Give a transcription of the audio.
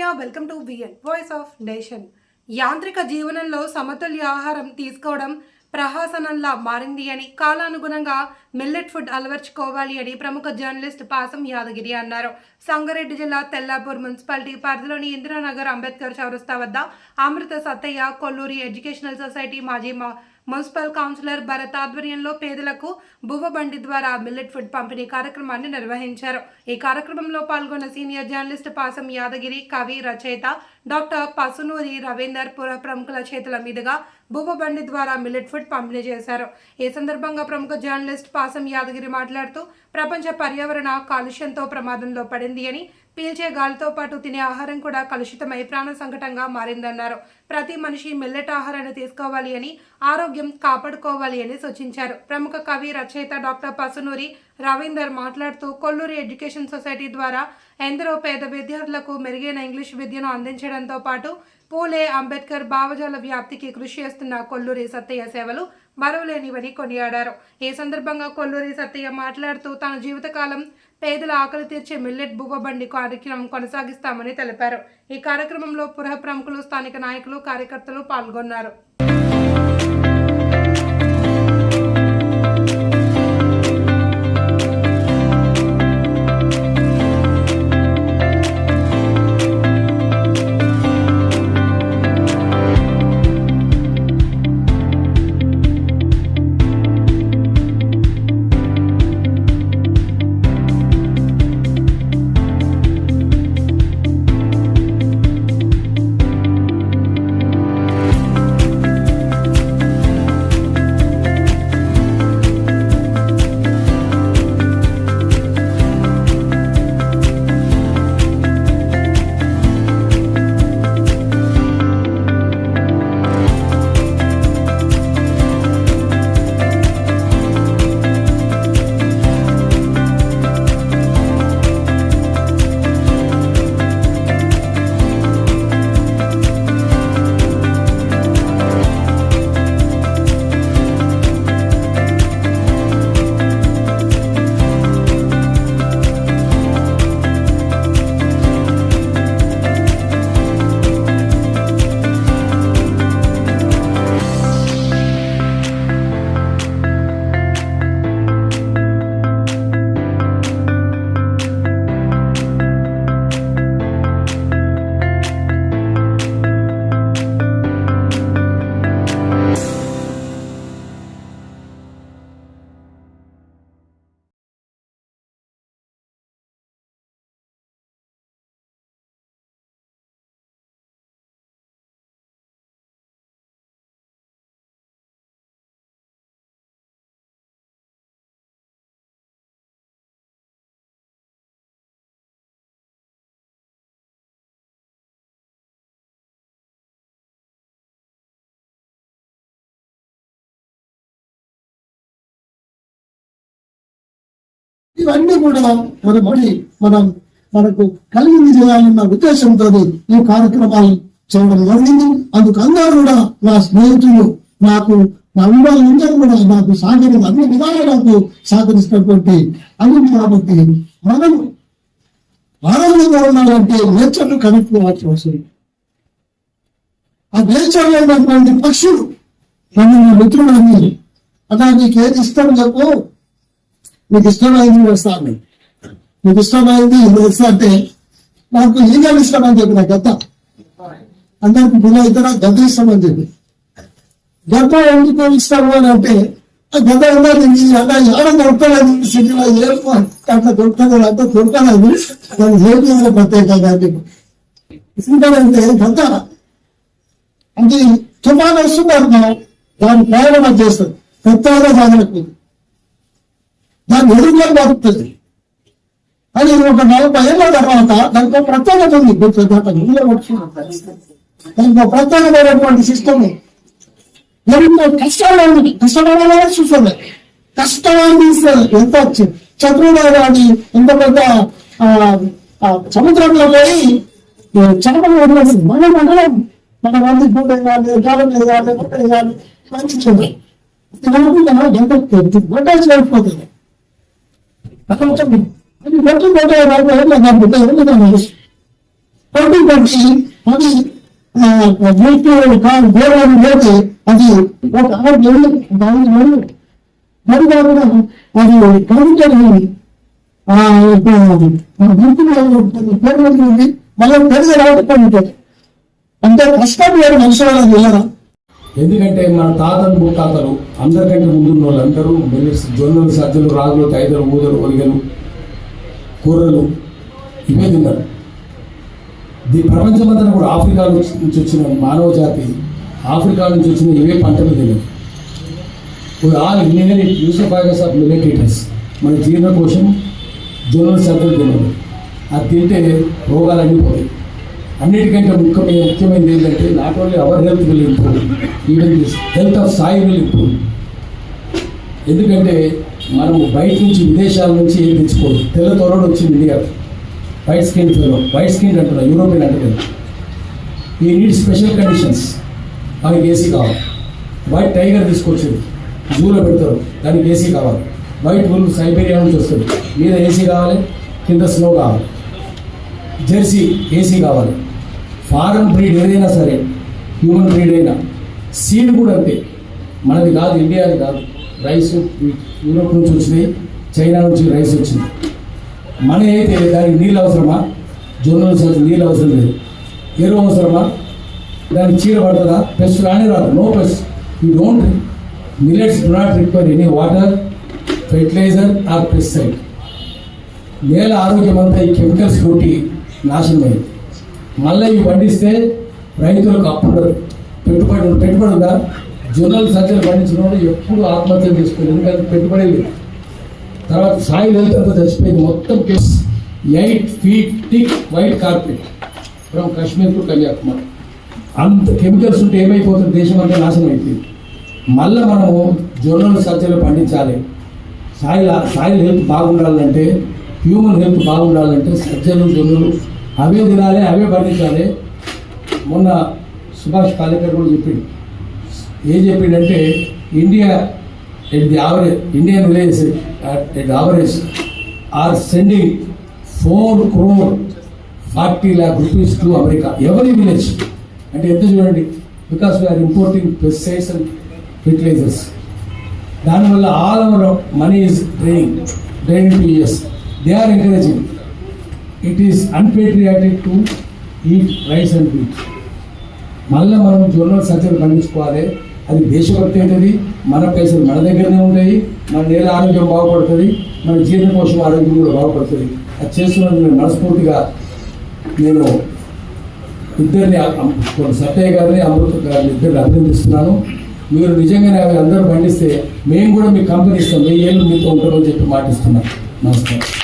Media welcome to VN voice of nation యాంత్రిక జీవనంలో సమతుల్య ఆహారం తీసుకోవడం ప్రహాసనంలా మారింది అని కాలానుగుణంగా మిల్లెట్ ఫుడ్ అలవర్చుకోవాలి అని ప్రముఖ జర్నలిస్ట్ పాసం యాదగిరి అన్నారు. సంగారెడ్డి జిల్లా తెల్లాపూర్ మున్సిపాలిటీ పరిధిలోని ఇందిరానగర్ అంబేద్కర్ చౌరస్తా వద్ద అమృత సత్తయ్య కొల్లూరి ఎడ్యుకేషనల్ సొసైటీ మాజీ మా మున్సిపల్ కౌన్సిలర్ భరత్ ఆధ్వర్యంలో పేదలకు బువ్వ బండి ద్వారా మిల్లెట్ ఫుడ్ పంపిణీ కార్యక్రమాన్ని నిర్వహించారు. ఈ కార్యక్రమంలో పాల్గొన్న సీనియర్ జర్నలిస్ట్ పాసం యాదగిరి కవి రచయిత డాక్టర్ పసునూరి రవీందర్ పుర ప్రముఖుల చేతుల మీదుగా బువ్వ బండి ద్వారా మిల్లెట్ ఫుడ్ పంపిణీ చేశారు. ఈ సందర్భంగా ప్రముఖ జర్నలిస్ట్ పాసం యాదగిరి మాట్లాడుతూ ప్రపంచ పర్యావరణ కాలుష్యంతో ప్రమాదంలో పడింది అని పీల్చే గాలితో పాటు తినే ఆహారం కూడా కలుషితమై ప్రాణ సంకటంగా మారిందన్నారు. ప్రతి మనిషి మిల్లెట్ ఆహారాన్ని తీసుకోవాలి అని ఆరోగ్యం కాపాడుకోవాలి అని సూచించారు. ప్రముఖ కవి రచయిత డాక్టర్ పసునూరి రవీందర్ మాట్లాడుతూ కొల్లూరి ఎడ్యుకేషన్ సొసైటీ ద్వారా ఎందరో పేద విద్యార్థులకు మెరుగైన ఇంగ్లీష్ విద్యను అందించడంతో పాటు పూలే అంబేద్కర్ భావజాల వ్యాప్తికి కృషి చేస్తున్న కొల్లూరి సత్తయ్య సేవలు మరవలేనివని కొనియాడారు. ఈ సందర్భంగా కొల్లూరి సత్తయ్య మాట్లాడుతూ తన జీవితకాలం పేదల ఆకలి తీర్చే మిల్లెట్ బువ్వ బండి కార్యక్రమం కొనసాగిస్తామని తెలిపారు. ఈ కార్యక్రమంలో పురః ప్రముఖులు స్థానిక నాయకులు కార్యకర్తలు పాల్గొన్నారు. ఇవన్నీ కూడా మన మడి మనం మనకు కలిగింది చేయాలన్న ఉద్దేశంతో ఈ కార్యక్రమాలు చేయడం జరిగింది. అందుకు అందరూ కూడా నా స్నేహితులు నాకు నా అందరూ కూడా నాకు సహకరి అన్ని విధాలు నాకు సహకరిస్తున్నటువంటి అన్ని కాబట్టి మనం ఆరోగ్యంగా ఉండాలంటే నేచర్ను కనెక్ట్ కావాల్సి వస్తుంది ఆ నేచర్లో ఉన్నటువంటి పక్షులు నన్ను నా మిత్రుడు అన్నారు అలా నీకు ఏది ఇస్తాను చెప్పు. నీకు ఇష్టమైంది వేస్తాను నీకు ఇష్టమైంది ఇది వేస్తా అంటే నాకు ఈగలు ఇష్టం అని చెప్పిన గద్ద అందరికి పిల్ల ఇతర గద్ద ఇష్టం అని చెప్పి. గద్ద ఎందుకు ఇష్టము అని అంటే ఆ గద్ద ఉన్నది అలా ఏడ దొరకలేదు సిటీలో ఏం అట్లా దొరకలేదు అంతా దొరకలేదు. దాని ఏం ప్రత్యేకంగా అని చెప్పి. ఎందుకంటే గద్ద అంటే తుఫాన్ వస్తుంది అనుకో దాని ప్రయాణం చేస్తుంది. కొత్తగా జాగ్రత్త దాన్ని ఎదుర్కొని బతుకుతుంది అది ఒక నలభై ఏళ్ళ తర్వాత దానికి ఒక ప్రత్యేకత ఉంది. దానికి ఒక ప్రత్యేకమైనటువంటి సిస్టమ్ ఎంతో కష్టాలు ఉంది. కష్టపడాలని చూస్తుంది కష్టాన్ని ఎంత వచ్చింది చంద్రుడు కానీ ఎంత పెద్ద ఆ, సముద్రంలో పోయి చేపలు వదిలేదు మనం అనలేం మన మంది కూడా కానీ కాలం కానీ గుడ్డ కానీ మంచి చూడాలి ఎంత గుడ్డ చేయకపోతుంది అక్కడ అది అది దేవాలయం పోతే అది ఒక ఆరు నెలలు నాలుగు నెలలు మరి కూడా అది కవితలు ఆ గుర్తులు మళ్ళీ పెద్ద రావడం అంటే కష్టం లేదు మనుషులు వెళ్ళరా ఎందుకంటే మన తాతలు ముత్తాతలు అందరికంటే ముందున్న వాళ్ళందరూ మిల్లెట్స్ జొన్నలు సజ్జలు రాగులు తైదలు ఊదలు ఒలిగలు కూరలు ఇవే తిన్నారు. దీ ప్రపంచమంతా కూడా ఆఫ్రికా నుంచి వచ్చిన మానవ జాతి ఆఫ్రికా నుంచి వచ్చిన ఇవే పంటలు తినదు ఆల్ ఇన్హెరిట్ యూసఫాగస్ ఆఫ్ మిలిటేటర్స్ మన జీర్ణకోశం జొన్నలు సజ్జలు తినదు అది తింటే రోగాలన్నీ పోతాయి. అన్నిటికంటే ముఖ్యమైన ముఖ్యమైనది ఏంటంటే not only our health will improve even this health of soil will improve ఎందుకంటే మనము బయట నుంచి విదేశాల నుంచి ఏం తెచ్చుకోదు తెల్ల తోరడు వచ్చింది India. White skin fellow white skin అంటున్నా యూరోపియన్ అంటున్నారు ఈ నీడ్ స్పెషల్ కండిషన్స్ దానికి ఏసీ కావాలి. వైట్ టైగర్ తీసుకొచ్చింది జూలో పెడతారు దానికి ఏసీ కావాలి. వైట్ బుల్ సైబీరియా నుంచి వస్తుంది. మీద ఏసీ కావాలి కింద స్నో కావాలి. జెర్సీ ఏసీ కావాలి. ఫారెన్ బ్రీడ్ ఏదైనా సరే హ్యూమన్ బ్రీడ్ అయినా సీడ్ కూడా అంతే. మనది కాదు ఇండియాది కాదు. రైస్ యూరోప్ నుంచి వచ్చినాయి చైనా నుంచి రైస్ వచ్చింది. మన అయితే దానికి నీళ్ళు అవసరమా? జొన్నలు సజ్జలు నీళ్ళు అవసరం లేదు. ఎరువు అవసరమా? దానికి చీర పడుతుందా? పెస్ట్ రాని రాదు. No pest you don't millets do not require any water fertiliser or pesticide నేల ఆరోగ్యం అంతా ఈ కెమికల్స్ కొట్టి నాశనమైంది మళ్ళీ ఇవి పండిస్తే రైతులకు అప్పుడు పెట్టుబడి పెట్టుబడి ఉందా? జొన్నలు సజ్జలు పండించిన వాళ్ళు ఎప్పుడు ఆత్మహత్య చేసుకోలేదు. ఎందుకంటే పెట్టుబడి లేదు. తర్వాత సాయిల్ హెల్త్ అంతా చచ్చిపోయింది. మొత్తం case eight feet thick white carpet. From Kashmir to Kanyakumari. అంత కెమికల్స్ ఉంటే ఏమైపోతుంది? దేశం అంతా నాశనం అయిపోయింది. మళ్ళీ మనము జొన్నలు సజ్జలు పండించాలి. సాయిల్ సాయిల్ హెల్త్ బాగుండాలంటే హ్యూమన్ హెల్త్ బాగుండాలంటే సజ్జలు జొన్నలు అవే తినాలి అవే పండించాలి. మొన్న సుభాష్ పాలేకర్ కూడా చెప్పిండు. ఏం చెప్పిండంటే India at the average Indian village at average are sending four crore forty lakh rupees to America. Every village? అంటే ఎంత చూడండి because we're importing pesticides and fertilisers దానివల్ల all our money is draining draining to US they are encouraging it is unpatriotic to eat rice and wheat మళ్ళీ మనం జొన్నలు సజ్జలు పండించుకోవాలి. అది దేశభక్తి అనేది మన పైసలు మన దగ్గరనే ఉంటాయి మన నేల ఆరోగ్యం బాగుపడుతుంది మన జీర్ణకోశం ఆరోగ్యం కూడా బాగుపడుతుంది. అది చేస్తున్నందుకు నేను మనస్ఫూర్తిగా నేను ఇద్దరిని సత్తయ్య గారిని అమృత గారిని ఇద్దరిని అభినందిస్తున్నాను. మీరు నిజంగానే అవి అందరూ పండిస్తే మేము కూడా మీ కంపెనీ ఇస్తాం. వెయ్యి ఏళ్ళు మీతో ఉంటామని చెప్పి మాటిస్తున్నాం. నమస్కారం.